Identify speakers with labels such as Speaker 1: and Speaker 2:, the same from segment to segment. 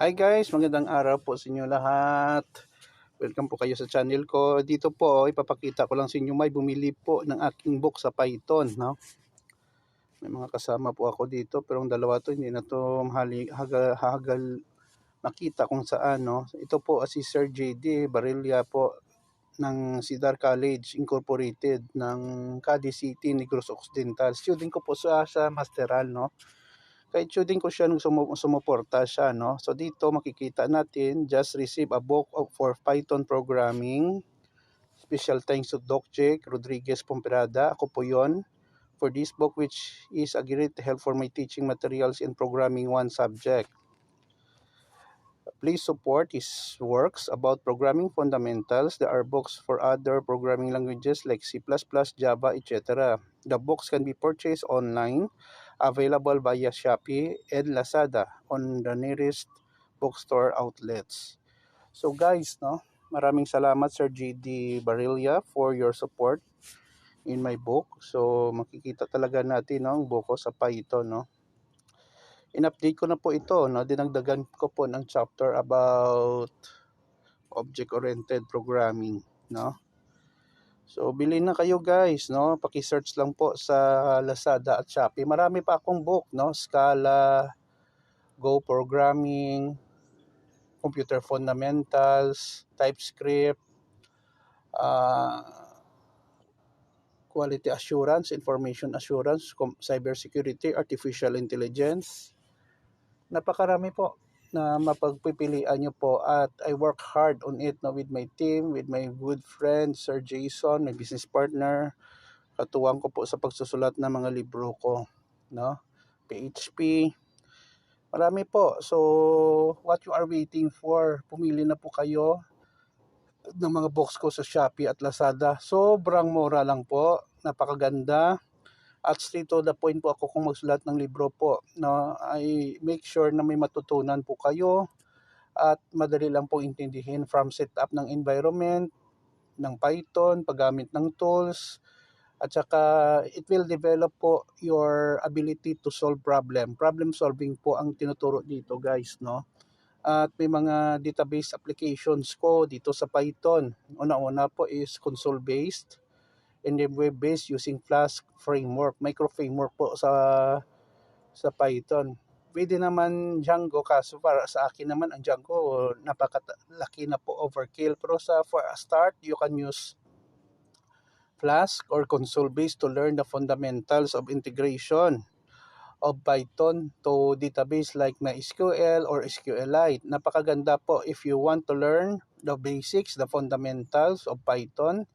Speaker 1: Hi guys, magandang araw po sa inyo lahat. Welcome po kayo sa channel ko. Dito po, ipapakita ko lang sa inyo may bumili po ng aking book sa Python. No? May mga kasama po ako dito pero ang dalawa to hindi na to hagal, hagal makita kung saan. No? Ito po si Sir JD Barilla po ng Cedar College Incorporated ng Cadiz City, Negros Occidental. Student ko po sa, sa Masteral. No? Kahit shooting ko siya nung sumu- sumuporta siya, no? So dito makikita natin, just receive a book of, for Python programming. Special thanks to Doc Jake Rodriguez Pomperada. Ako po yon for this book which is a great help for my teaching materials in programming one subject. Please support his works about programming fundamentals. There are books for other programming languages like C++, Java, etc. The books can be purchased online available via Shopee and Lazada on the nearest bookstore outlets. So guys, no, maraming salamat Sir GD Barilla for your support in my book. So makikita talaga natin no, ang buko sa Python, no. In-update ko na po ito, no. Dinagdagan ko po ng chapter about object-oriented programming, no. So, bilhin na kayo guys, no? Paki-search lang po sa Lazada at Shopee. Marami pa akong book, no? Scala, Go Programming, Computer Fundamentals, TypeScript, uh, Quality Assurance, Information Assurance, Cybersecurity, Artificial Intelligence. Napakarami po na mapagpipilian nyo po at I work hard on it no, with my team, with my good friend Sir Jason, my business partner. Katuwang ko po sa pagsusulat ng mga libro ko, no? PHP. Marami po. So, what you are waiting for? Pumili na po kayo ng mga box ko sa Shopee at Lazada. Sobrang mura lang po. Napakaganda at straight to the point po ako kung magsulat ng libro po. No? I make sure na may matutunan po kayo at madali lang po intindihin from setup ng environment, ng Python, paggamit ng tools, at saka it will develop po your ability to solve problem. Problem solving po ang tinuturo dito guys, no? At may mga database applications ko dito sa Python. Una-una po is console based and then web-based using Flask framework, micro framework po sa sa Python. Pwede naman Django kaso para sa akin naman ang Django napakalaki na po overkill pero sa for a start you can use Flask or console based to learn the fundamentals of integration of Python to database like MySQL or SQLite. Napakaganda po if you want to learn the basics, the fundamentals of Python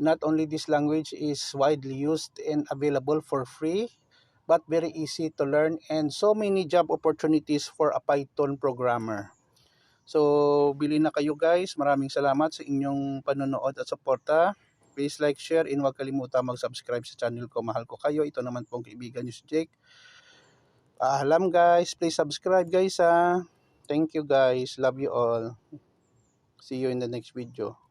Speaker 1: Not only this language is widely used and available for free, but very easy to learn and so many job opportunities for a Python programmer. So, bili na kayo guys. Maraming salamat sa inyong panonood at suporta. Please like, share, and huwag kalimutan mag-subscribe sa channel ko. Mahal ko kayo. Ito naman pong kaibigan nyo si Jake. Paalam guys. Please subscribe guys ha. Thank you guys. Love you all. See you in the next video.